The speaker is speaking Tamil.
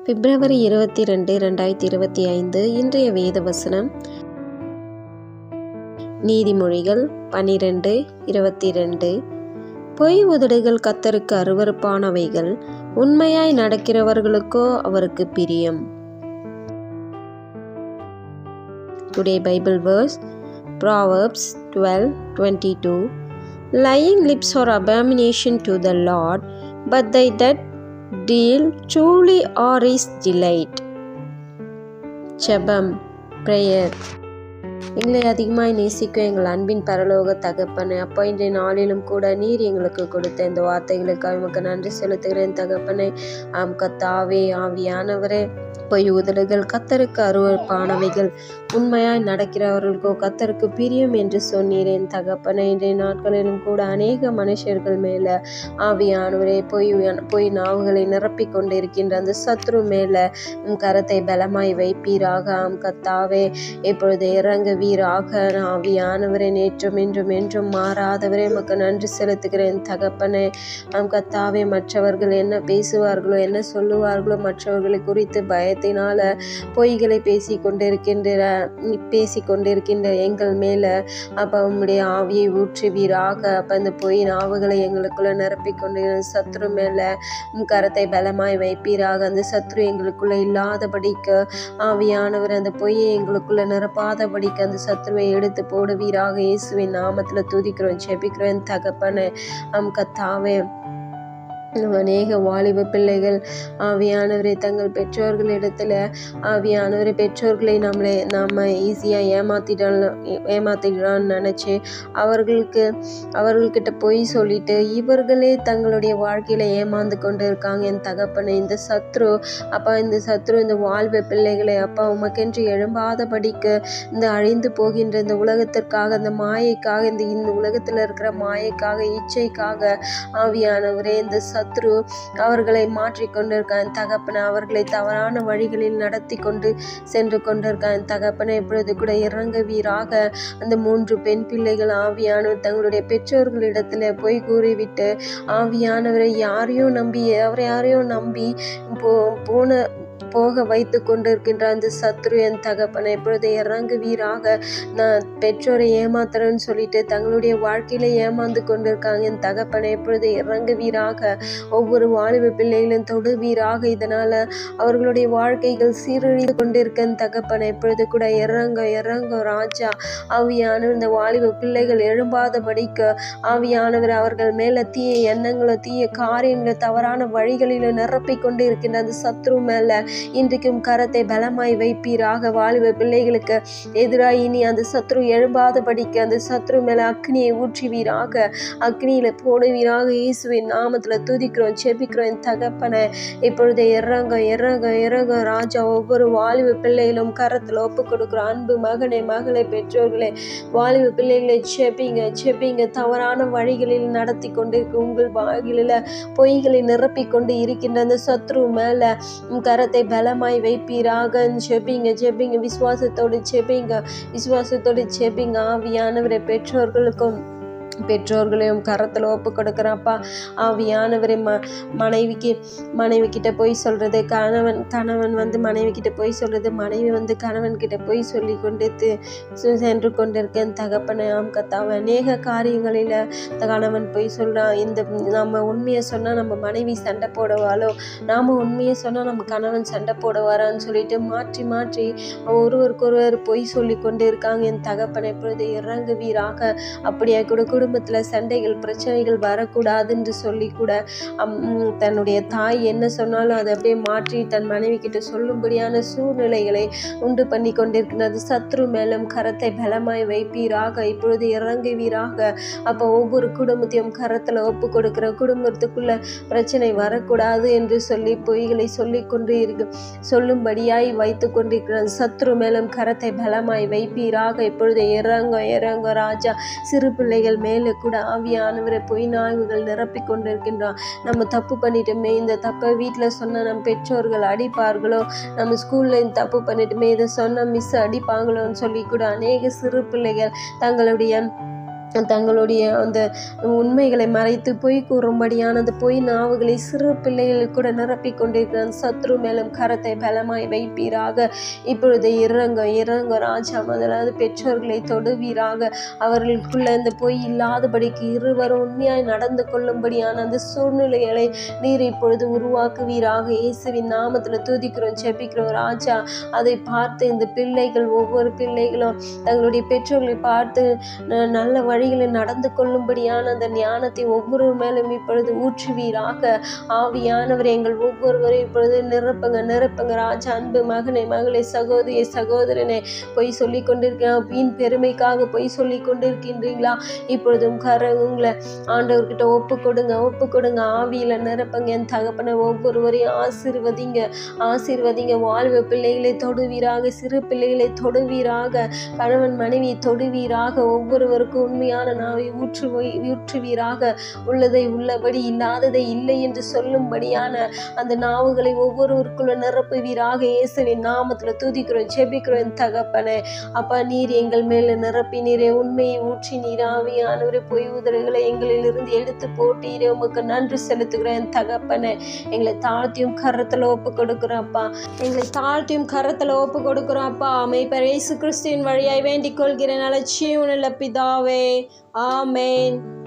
பிப்ரவரி இருபத்தி ரெண்டு ரெண்டாயிரத்தி இருபத்தி ஐந்து இன்றைய வேத வசனம் நீதிமொழிகள் பனிரெண்டு இருபத்தி ரெண்டு பொய் உதடுகள் கத்தருக்கு அருவருப்பானவைகள் உண்மையாய் நடக்கிறவர்களுக்கோ அவருக்கு பிரியம். Today Bible verse Proverbs twelve twenty two lying lips are abomination to the Lord but they that deal truly are his delight. ஜெபம் பிரேயர் எங்களை அதிகமாய் நேசிக்கும் எங்கள் அன்பின் பரலோக தகப்பனே அப்போ இன்றைய நாளிலும் கூட நீர் எங்களுக்கு கொடுத்த இந்த வார்த்தைகளுக்காக உமக்கு நன்றி செலுத்துகிறேன் தகப்பனே. ஆம் கத்தாவே ஆவியானவரே பொய் உதடுகள் கத்தருக்கு அருவப்பானவைகள் உண்மையாய் நடக்கிறவர்களுக்கோ கத்தருக்கு பிரியம் என்று சொன்னீரேன் தகப்பனை. இன்றைய நாட்களிலும் கூட அநேக மனுஷர்கள் மேல ஆவியானவரே பொய் பொய் நாவுகளை நிரப்பி கொண்டிருக்கின்ற அந்த சத்ரு மேல உம் கரத்தை பலமாய் வைப்பீராக. ஆம் கத்தாவே இப்பொழுது இறங்குவீராக ஆவியானவரே நேற்றும் இன்றும் என்றும் மாறாதவரே உமக்கு நன்றி செலுத்துகிறேன். தகப்பனே நம் கத்தாவே மற்றவர்கள் என்ன பேசுவார்களோ என்ன சொல்லுவார்களோ மற்றவர்களை குறித்து பயத்தினால பொய்களை பேசி கொண்டிருக்கின்ற பேசி கொண்டிருக்கின்ற எங்கள் மேல அப்போ உம்முடைய ஆவியை ஊற்றுவீராக அப்போ இந்த பொய் நாவுகளை எங்களுக்குள்ள நிரப்பி சத்ரு மேல கரத்தை பலமாய் வைப்பீராக. அந்த சத்ரு எங்களுக்குள்ள இல்லாதபடிக்கு ஆவியானவர் அந்த பொய்யை எங்களுக்குள்ள நிரப்பாதபடிக்கு அந்த சத்துருவை எடுத்து போடுவீராக. இயேசுவின் நாமத்தில் துதிக்கிறோம் செபிக்கிறோம் தகப்பன அம் கத்தாவே. அநேக வாலிப பிள்ளைகள் ஆவியானவரை தங்கள் பெற்றோர்களிடத்தில் ஆவியானவரை பெற்றோர்களை நம்மளை நம்ம ஈஸியாக ஏமாத்திடலாம் ஏமாத்திடலாம்னு நினச்சி அவர்களுக்கு அவர்கள்கிட்ட பொய் சொல்லிட்டு இவர்களே தங்களுடைய வாழ்க்கையில் ஏமாந்து கொண்டு இருக்காங்க என் தகப்பனை இந்த சத்ரு அப்பா இந்த சத்ரு இந்த வாழ்வு பிள்ளைகளை அப்பா உமக்கென்று எழும்பாதபடிக்கு இந்த அழிந்து போகின்ற இந்த உலகத்திற்காக இந்த மாயைக்காக இந்த இந்த உலகத்தில் இருக்கிற மாயைக்காக இச்சைக்காக ஆவியானவரே இந்த சத்ரு அவர்களை மாற்றி கொண்டிருக்கான். தகப்பனை அவர்களை தவறான வழிகளில் நடத்தி கொண்டு சென்று கொண்டிருக்கான். தகப்பனை இப்பொழுது கூட இறங்குவீராக. அந்த மூன்று பெண் பிள்ளைகள் ஆவியானவர் தங்களுடைய பெற்றோர்களிடத்துல போய் கூறிவிட்டு ஆவியானவரை யாரையும் நம்பி அவரை யாரையும் நம்பி போ போன போக வைத்து கொண்டிருக்கின்ற அந்த சத்ரு என் தகப்பனை. இப்பொழுது இறங்குவீராக. நான் பெற்றோரை ஏமாத்துறேன்னு சொல்லிட்டு தங்களுடைய வாழ்க்கையில ஏமாந்து கொண்டிருக்காங்க என் தகப்பனை. இப்பொழுது இறங்குவீராக. ஒவ்வொரு வாலிப பிள்ளைகளும் தொடுவீராக. இதனால அவர்களுடைய வாழ்க்கைகள் சீரழிந்து கொண்டிருக்க என் தகப்பனை. இப்பொழுது கூட இறங்க இறங்க ராஜா. ஆவியானவர் இந்த வாலிப பிள்ளைகள் எழும்பாதபடிக்கு ஆவியானவர் அவர்கள் மேல தீய எண்ணங்களோ தீய காரியங்களோ தவறான வழிகளிலும் நிரப்பி கொண்டு இருக்கின்ற அந்த சத்ரு மேலே இன்றைக்கும் கரத்தை பலமாய் வைப்பீராக வாலிப பிள்ளைகளுக்கு எதிராக இனி அந்த சத்ரு எழும்பாதபடிக்கு அந்த சத்ரு மேலே அக்னியை ஊற்றுவீராக. அக்னியில் போடுவீராக. இயேசுவின் நாமத்தில் துதிக்கிறோம் செபிக்கிறோம் என் தகப்பனை. இப்பொழுது இறங்க இறங்க இறங்க ராஜா ஒவ்வொரு வாலிப பிள்ளைகளும் கரத்தில் ஒப்பு கொடுக்குறோம் அன்பு மகனே மகளை பெற்றோர்களே. வாலிப பிள்ளைகளை செபிங்க செபிங்க. தவறான வழிகளில் நடத்தி கொண்டு உங்கள் வாயிலில் பொய்களை நிரப்பி கொண்டு இருக்கின்ற அந்த சத்ரு மேலே கரத்தை பலமாய் வைப்பீராக. ஜெபிங்க ஜெபிங்க. விசுவாசத்தோடு ஜெபிங்க. விசுவாசத்தோடு ஜெபிங்க. ஆவியானவரை பெற்றோர்களுக்கும் பெற்றோர்களையும் கரத்தில் ஒப்பு கொடுக்குறாப்பா ஆவியானவரை ம மனைவிக்கு மனைவி கிட்ட போய் சொல்கிறது கணவன் கணவன் வந்து மனைவி கிட்ட போய் சொல்கிறது மனைவி வந்து கணவன் கிட்ட போய் சொல்லி கொண்டு சென்று கொண்டிருக்கேன் தகப்பனை ஆம் கத்தாவ. அநேக காரியங்களில் கணவன் போய் சொல்கிறான் இந்த நம்ம உண்மையை சொன்னால் நம்ம மனைவி சண்டை போடுவாளோ நாம் உண்மையை சொன்னால் நம்ம கணவன் சண்டை போடுவாரான்னு சொல்லிட்டு மாற்றி மாற்றி ஒருவருக்கொருவர் பொய் சொல்லி கொண்டு இருக்காங்க. என் தகப்பனை இப்பொழுது இறங்குவீராக? அப்படியே கூட குடும்பத்தில் சண்டைகள் பிரச்சனைகள் வரக்கூடாது என்று சொல்லி கூட அம், தன்னுடைய தாய் என்ன சொன்னாலும் அதை அப்படியே மாற்றி தன் மனைவி கிட்ட சொல்லும்படியான சூழ்நிலைகளை உண்டு பண்ணி கொண்டிருக்கிறது. சத்ரு மேலும் கரத்தை பலமாய் வைப்பீராக இப்பொழுது இறங்குவீராக. அப்போ ஒவ்வொரு குடும்பத்தையும் கரத்தில் ஒப்பு கொடுக்குற குடும்பத்துக்குள்ள பிரச்சனை வரக்கூடாது என்று சொல்லி பொய்களை சொல்லி கொண்டு இருக்கு சொல்லும்படியாய் வைத்து கொண்டிருக்கிறான். சத்ரு மேலும் கரத்தை பலமாய் வைப்பீராக இப்பொழுது இறங்க இறங்க ராஜா சிறு பிள்ளைகள் மேல் மேலே கூட ஆவியானவரை பொய் நாய்வுகள் நிரப்பி கொண்டிருக்கின்றான். நம்ம தப்பு பண்ணிட்டோமே இந்த தப்பை வீட்டில் சொன்ன நம் பெற்றோர்கள் அடிப்பார்களோ? நம்ம ஸ்கூலில் இந்த தப்பு பண்ணிட்டோமே இதை சொன்ன மிஸ் அடிப்பாங்களோன்னு சொல்லி கூட அநேக சிறு பிள்ளைகள் தங்களுடைய தங்களுடைய அந்த உண்மைகளை மறைத்து பொய் கூறும்படியான அந்த பொய் நாவுகளை சிறு பிள்ளைகள் கூட நிரப்பிக் கொண்டிருக்கிறான். அந்த சத்ரு மேலும் கரத்தை பலமாய் வைப்பீராக. இப்பொழுது இறங்க இறங்க ராஜா முதலாவது பெற்றோர்களை தொடுவீராக. அவர்களுக்குள்ள இந்த பொய் இல்லாதபடிக்கு இருவரும் உண்மையாய் நடந்து கொள்ளும்படியான அந்த சூழ்நிலைகளை நீர் இப்பொழுது உருவாக்குவீராக. இயேசுவின் நாமத்தில் துதிக்கிறோம் ஜெபிக்கிறோம் ராஜா. அதை பார்த்து இந்த பிள்ளைகள் ஒவ்வொரு பிள்ளைகளும் தங்களுடைய பெற்றோர்களை பார்த்து நல்ல வழி வழிகளில் நடந்து கொள்ளும்படியான அந்த ஞானத்தை ஒவ்வொரு மேலும் இப்பொழுது ஊற்றுவீராக. ஆவியானவர் எங்கள் ஒவ்வொருவரும் இப்பொழுது நிரப்புங்க நிரப்புங்க. ராஜா அன்பு மகனை மகளை சகோதரியை சகோதரனை பொய் சொல்லி கொண்டிருக்கிறான் வீண் பெருமைக்காக பொய் சொல்லி கொண்டிருக்கின்றீங்களா இப்பொழுதும் கர உங்களை ஆண்டவர்கிட்ட ஒப்பு கொடுங்க ஒப்பு கொடுங்க. ஆவியில் நிரப்புங்க என் தகப்பனை ஒவ்வொருவரையும் ஆசீர்வதிங்க ஆசீர்வதிங்க. வாழ்வு பிள்ளைகளை தொடுவீராக சிறு பிள்ளைகளை தொடுவீராக கணவன் மனைவி தொடுவீராக. ஒவ்வொருவருக்கும் உண்மையான நாவை ஊற்று ஊற்றுவீராக. உள்ளதை உள்ளபடி இல்லாததை இல்லை என்று சொல்லும்படியான அந்த நாவுகளை ஒவ்வொருவருக்குள்ள நிரப்புவீராக. இயேசுவின் நாமத்தில் துதிக்கிறோம் செபிக்கிறோம் என் தகப்பனே. அப்பா நீர் எங்கள் மேல நிரப்பினீரே. உண்மையை ஊற்றி நீர் ஆவியானவரை. பொய் உதறுகளை எங்களிலிருந்து எடுத்து போட்டீரே. உமக்கு நன்றி செலுத்துகிறேன் என் தகப்பனே. எங்களை தாழ்த்தியும் கரத்தில் ஒப்பு கொடுக்குறோம்ப்பா எங்களை தாழ்த்தியும் கரத்தில் ஒப்பு கொடுக்குறோம் அப்பா. அமைப்பர் இயேசு கிறிஸ்துவின் வழியாய் வேண்டிக் கொள்கிறேன். அலட்சியம் உள்ள பிதாவே. Amen.